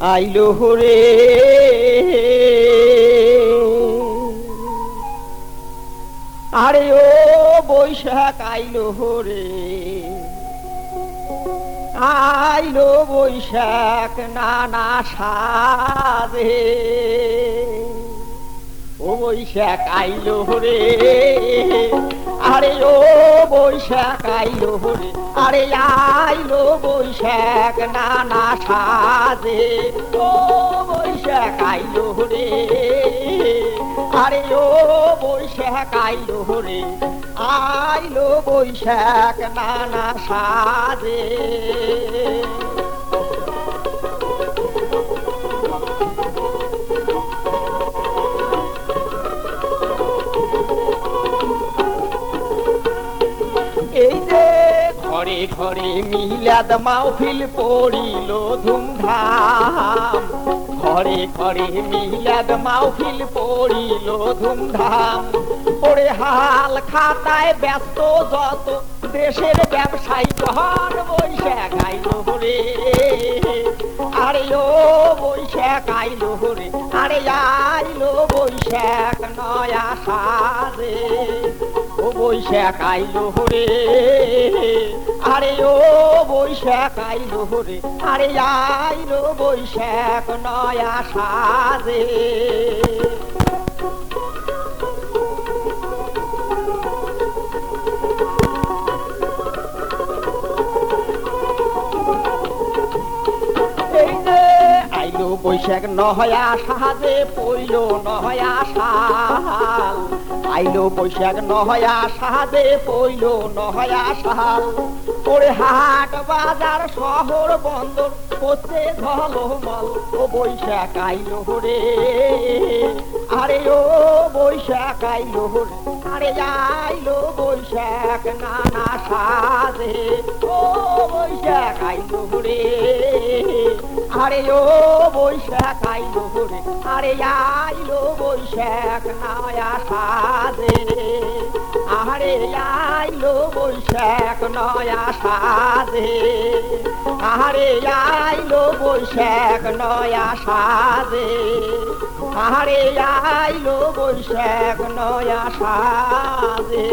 আইলো হরে। আরে ও বৈশাখ আইলো হরে। আইলো বৈশাখ নানা সাজে। ও বৈশাখ আইলো রে আরে ও বৈশাখ, আইলো রে আরে আইলো বৈশাখ, নানা সাজে। ও বৈশাখ, আইলো রে আরে ও বৈশাখ, আইলো রে আইলো বৈশাখ, নানা সাজে। ঘরে ঘরে মিলাদ মাহফিল পড়িল ধুমধাম। ঘরে ঘরে মিলাদ মাহফিল পড়িল ধুমধাম। ওরে হাল খাতায় ব্যস্ত যত দেশের ব্যবসায়ী ঘর বৈশাখ আইলো রে। আরে ও বৈশাখ আইলো রে, আরে আইলো বৈশাখ নয়া সাজে। ও বৈশাখ আইলো রে। আরে ও বৈশাখ, আইলো রে। আরে আইলো বৈশাখ, নয়া সাজে। আইলো বৈশাখ নহয়া সাহাযে পইল নহয়া সাল। আইলো বৈশাখ নহয়া সাহাযে পইল নহয়া সাল। ওরে হাট বাজার, শহর বন্দর করছে ঝলমল ও বৈশাখ আইলো রে। আরে ও বৈশাখ আইলো রে। আরে আইলো বৈশাখ নানা সাজে। ও বৈশাখ আইলো রে। আরে ও বৈশাখ আইলো রে। আরে আইলো বৈশাখ নয়া সাজে। আরে আইলো বৈশাখ নয়া সাজে। আহারে আইলো বৈশাখ নয়া সাজে। আহারে আইলো বৈশাখ নয়া সাজে।